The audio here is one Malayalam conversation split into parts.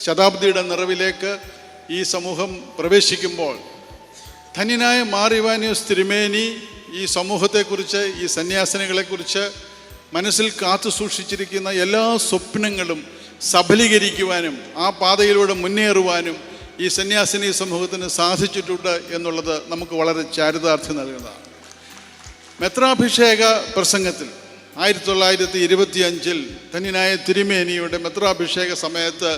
ശതാബ്ദിയുടെ നിറവിലേക്ക് ഈ സമൂഹം പ്രവേശിക്കുമ്പോൾ ധന്യനായ മാറിവാനിയോസ് തിരുമേനി ഈ സമൂഹത്തെക്കുറിച്ച് ഈ സന്യാസിനികളെക്കുറിച്ച് മനസ്സിൽ കാത്തു സൂക്ഷിച്ചിരിക്കുന്ന എല്ലാ സ്വപ്നങ്ങളും സഫലീകരിക്കുവാനും ആ പാതയിലൂടെ മുന്നേറുവാനും ഈ സന്യാസിനി സമൂഹത്തിന് സാധിച്ചിട്ടുണ്ട് എന്നുള്ളത് നമുക്ക് വളരെ ചാരിതാർത്ഥ്യം നൽകുന്നതാണ്. മെത്രാഭിഷേക പ്രസംഗത്തിൽ ആയിരത്തി തൊള്ളായിരത്തി ഇരുപത്തിയഞ്ചിൽ ധന്യനായ തിരുമേനിയുടെ മെത്രാഭിഷേക സമയത്ത്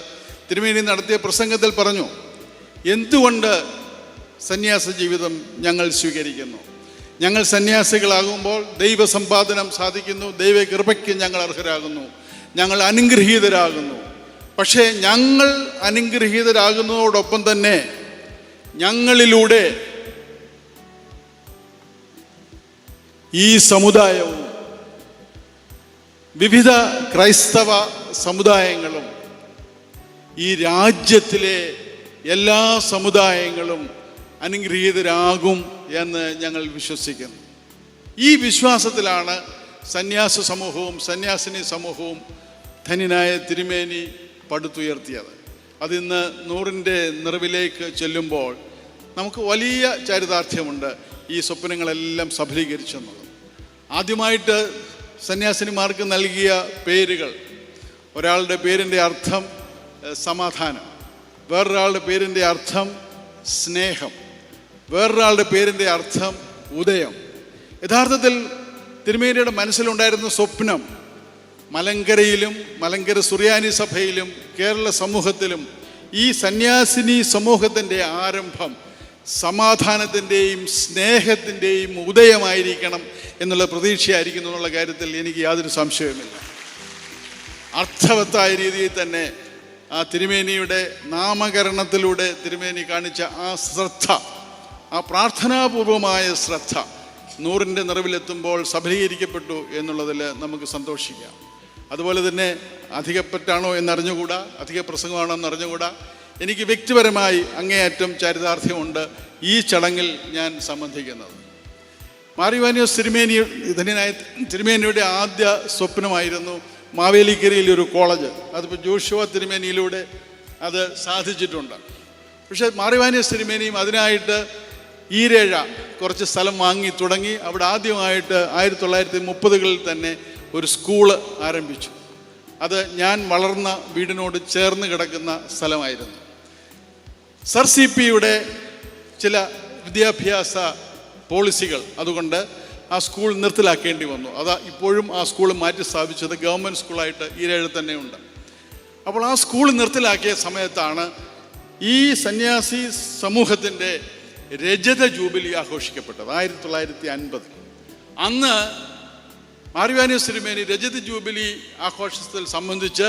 തിരുമേനി നടത്തിയ പ്രസംഗത്തിൽ പറഞ്ഞു എന്തുകൊണ്ട് സന്യാസ ജീവിതം ഞങ്ങൾ സ്വീകരിക്കുന്നു? ഞങ്ങൾ സന്യാസികളാകുമ്പോൾ ദൈവസമ്പാദനം സാധിക്കുന്നു ദൈവകൃപയ്ക്ക് ഞങ്ങൾ അർഹരാകുന്നു ഞങ്ങൾ അനുഗ്രഹീതരാകുന്നു. പക്ഷേ ഞങ്ങൾ അനുഗ്രഹീതരാകുന്നതോടൊപ്പം തന്നെ ഞങ്ങളിലൂടെ ഈ സമുദായവും വിവിധ ക്രൈസ്തവ സമുദായങ്ങളും ഈ രാജ്യത്തിലെ എല്ലാ സമുദായങ്ങളും അനുഗ്രഹീതരാകും എന്ന് ഞങ്ങൾ വിശ്വസിക്കുന്നു. ഈ വിശ്വാസത്തിലാണ് സന്യാസ സമൂഹവും സന്യാസിനി സമൂഹവും ധന്യനായ തിരുമേനി പടുത്തുയർത്തിയത്. അതിന്ന് നൂറിന്റെ നിറവിലേക്ക് ചെല്ലുമ്പോൾ നമുക്ക് വലിയ ചരിതാർത്ഥ്യമുണ്ട് ഈ സ്വപ്നങ്ങളെല്ലാം സഫലീകരിച്ചെന്നുള്ളത്. ആദ്യമായിട്ട് സന്യാസിനിമാർക്ക് നൽകിയ പേരുകൾ ഒരാളുടെ പേരിന്റെ അർത്ഥം സമാധാനം. വേറൊരാളുടെ പേരിന്റെ അർത്ഥം സ്നേഹം. വേറൊരാളുടെ പേരിന്റെ അർത്ഥം ഉദയം. യഥാർത്ഥത്തിൽ തിരുമേനിയുടെ മനസ്സിലുണ്ടായിരുന്ന സ്വപ്നം മലങ്കരയിലും മലങ്കര സുറിയാനി സഭയിലും കേരള സമൂഹത്തിലും ഈ സന്യാസിനി സമൂഹത്തിന്റെ ആരംഭം സമാധാനത്തിന്റെയും സ്നേഹത്തിന്റെയും ഉദയമായിരിക്കണം എന്നുള്ള പ്രതീക്ഷയായിരിക്കുന്നു എന്നുള്ള കാര്യത്തിൽ എനിക്ക് യാതൊരു സംശയവുമില്ല. അർത്ഥവത്തായ രീതിയിൽ തന്നെ ആ തിരുമേനിയുടെ നാമകരണത്തിലൂടെ തിരുമേനി കാണിച്ച ആ ശ്രദ്ധ ആ പ്രാർത്ഥനാപൂർവമായ ശ്രദ്ധ നൂറിന്റെ നിറവിലെത്തുമ്പോൾ സഫലീകരിക്കപ്പെട്ടു എന്നുള്ളതിൽ നമുക്ക് സന്തോഷിക്കാം. അതുപോലെ തന്നെ അധികപ്പറ്റാണോ എന്നറിഞ്ഞുകൂടാ അധിക പ്രസംഗമാണോ എന്നറിഞ്ഞുകൂടാ എനിക്ക് വ്യക്തിപരമായി അങ്ങേയറ്റം ചരിതാർത്ഥ്യമുണ്ട് ഈ ചടങ്ങിൽ ഞാൻ സംബന്ധിക്കുന്നത്. മാറിവാനിയോസ് തിരുമേനി ധന്യനായ തിരുമേനിയുടെ ആദ്യ സ്വപ്നമായിരുന്നു മാവേലിക്കരയിൽ ഒരു കോളേജ്. അതിപ്പോൾ ജോഷുവ തിരുമേനിയിലൂടെ അത് സാധിച്ചിട്ടുണ്ട്. പക്ഷേ മാറിവാനിയ തിരുമേനിയും അതിനായിട്ട് ഈരേഴ കുറച്ച് സ്ഥലം വാങ്ങി തുടങ്ങി. അവിടെ ആദ്യമായിട്ട് ആയിരത്തി തൊള്ളായിരത്തി മുപ്പതുകളിൽ തന്നെ ഒരു സ്കൂൾ ആരംഭിച്ചു. അത് ഞാൻ വളർന്ന വീടിനോട് ചേർന്ന് കിടക്കുന്ന സ്ഥലമായിരുന്നു. സർ സി പിയുടെ ചില വിദ്യാഭ്യാസ പോളിസികൾ അതുകൊണ്ട് ആ സ്കൂൾ നിർത്തലാക്കേണ്ടി വന്നു. അത് ഇപ്പോഴും ആ സ്കൂൾ മാറ്റി സ്ഥാപിച്ചത് ഗവൺമെന്റ് സ്കൂളായിട്ട് ഈരേഴ് തന്നെയുണ്ട്. അപ്പോൾ ആ സ്കൂൾ നിർത്തലാക്കിയ സമയത്താണ് ഈ സന്യാസി സമൂഹത്തിന്റെ രജത ജൂബിലി ആഘോഷിക്കപ്പെട്ടത് ആയിരത്തി തൊള്ളായിരത്തി അൻപത് അന്ന് മാറിവാനി സിരിമേനി രജത ജൂബിലി ആഘോഷത്തിൽ സംബന്ധിച്ച്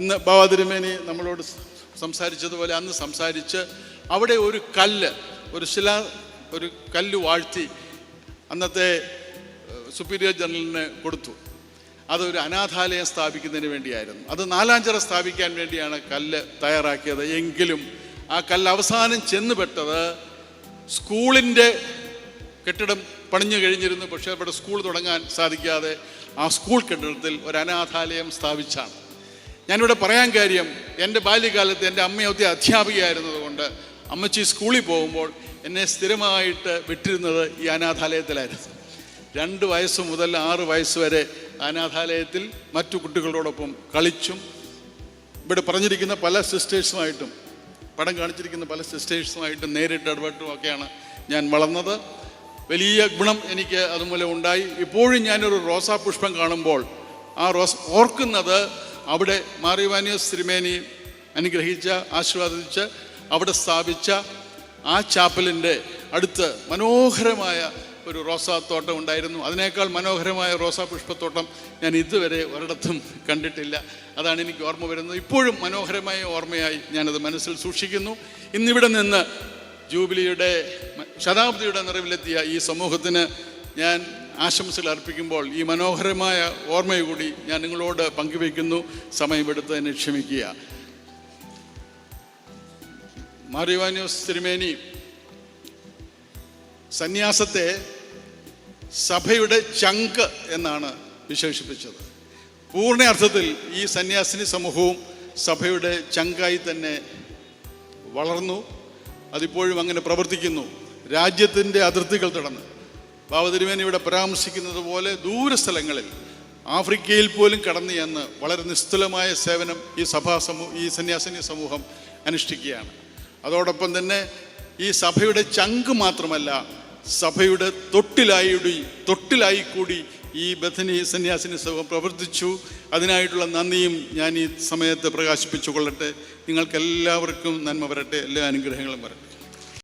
ഇന്ന് ബാബ തിരുമേനി നമ്മളോട് സംസാരിച്ചതുപോലെ അന്ന് സംസാരിച്ച് അവിടെ ഒരു കല്ല് ഒരു ശില ഒരു കല്ല് വാഴ്ത്തി അന്നത്തെ സുപ്പീരിയർ ജനറലിന് കൊടുത്തു. അതൊരു അനാഥാലയം സ്ഥാപിക്കുന്നതിന് വേണ്ടിയായിരുന്നു. അത് നാലാഞ്ചിറ സ്ഥാപിക്കാൻ വേണ്ടിയാണ് കല്ല് തയ്യാറാക്കിയത്. എങ്കിലും ആ കല്ല് അവസാനം ചെന്നുപെട്ടത് സ്കൂളിന്റെ കെട്ടിടം പണിഞ്ഞു കഴിഞ്ഞിരുന്നു. പക്ഷേ അവിടെ സ്കൂൾ തുടങ്ങാൻ സാധിക്കാതെ ആ സ്കൂൾ കെട്ടിടത്തിൽ ഒരു അനാഥാലയം സ്ഥാപിച്ചാണ്. ഞാനിവിടെ പറയാൻ കാര്യം എന്റെ ബാല്യകാലത്ത് എന്റെ അമ്മയൊക്കെ അധ്യാപികയായിരുന്നതുകൊണ്ട് അമ്മച്ചി സ്കൂളിൽ പോകുമ്പോൾ എന്നെ സ്ഥിരമായിട്ട് വിട്ടിരുന്നത് ഈ അനാഥാലയത്തിലായിരുന്നു. രണ്ട് വയസ്സ് മുതൽ ആറ് വയസ്സ് വരെ അനാഥാലയത്തിൽ മറ്റു കുട്ടികളോടൊപ്പം കളിച്ചും ഇവിടെ പറഞ്ഞിരിക്കുന്ന പല സിസ്റ്റേഴ്സുമായിട്ടും പടം കാണിച്ചിരിക്കുന്ന പല സിസ്റ്റേഴ്സുമായിട്ടും നേരിട്ട് ഇടപെട്ടും ഒക്കെയാണ് ഞാൻ വളർന്നത്. വലിയ ഗുണം എനിക്ക് അതുമൂലം ഉണ്ടായി. ഇപ്പോഴും ഞാനൊരു റോസാ പുഷ്പം കാണുമ്പോൾ ആ റോസ് ഓർക്കുന്നത് അവിടെ മാറിവാനിയോസ് തിരുമേനി അനുഗ്രഹിച്ച ആശീർവാദിച്ച് അവിടെ സ്ഥാപിച്ച ആ ചാപ്പലിന്റെ അടുത്ത് മനോഹരമായ ഒരു റോസാത്തോട്ടം ഉണ്ടായിരുന്നു. അതിനേക്കാൾ മനോഹരമായ റോസാ പുഷ്പത്തോട്ടം ഞാൻ ഇതുവരെ ഒരിടത്തും കണ്ടിട്ടില്ല. അതാണ് എനിക്ക് ഓർമ്മ വരുന്നത്. ഇപ്പോഴും മനോഹരമായ ഓർമ്മയായി ഞാനത് മനസ്സിൽ സൂക്ഷിക്കുന്നു. ഇന്നിവിടെ നിന്ന് ജൂബിലിയുടെ ശതാബ്ദിയുടെ നിറവിലെത്തിയ ഈ സമൂഹത്തിന് ഞാൻ ആശംസകൾ അർപ്പിക്കുമ്പോൾ ഈ മനോഹരമായ ഓർമ്മയെ കൂടി ഞാൻ നിങ്ങളോട് പങ്കുവയ്ക്കുന്നു. സമയമെടുത്തതിന് ക്ഷമിക്കുക. മാറിവാന്യോസ് തിരുമേനി സന്യാസത്തെ സഭയുടെ ചങ്ക് എന്നാണ് വിശേഷിപ്പിച്ചത്. പൂർണ അർത്ഥത്തിൽ ഈ സന്യാസിനി സമൂഹവും സഭയുടെ ചങ്കായി തന്നെ വളർന്നു അതിപ്പോഴും അങ്ങനെ പ്രവർത്തിക്കുന്നു. രാജ്യത്തിന്റെ അതിർത്തികൾ തുടർന്ന് ബാബ തിരുമേനി ഇവിടെ പരാമർശിക്കുന്നത് പോലെ ദൂരസ്ഥലങ്ങളിൽ ആഫ്രിക്കയിൽ പോലും കടന്നു ചെന്ന് വളരെ നിസ്തുലമായ സേവനം ഈ സഭാ സമൂഹ ഈ സന്യാസിനി സമൂഹം അനുഷ്ഠിക്കുകയാണ്. അതോടൊപ്പം തന്നെ ഈ സഭയുടെ ചങ്ക് മാത്രമല്ല സഭയുടെ തൊട്ടിലായി തൊട്ടിലായി കൂടി ഈ ബഥനി സന്യാസിനി സഭ പ്രവർത്തിച്ചു. അതിനായിട്ടുള്ള നന്ദിയും ഞാൻ ഈ സമയത്ത് പ്രകാശിപ്പിച്ചു കൊള്ളട്ടെ നിങ്ങൾക്കെല്ലാവർക്കും നന്മ വരട്ടെ. എല്ലാ അനുഗ്രഹങ്ങളും വരട്ടെ.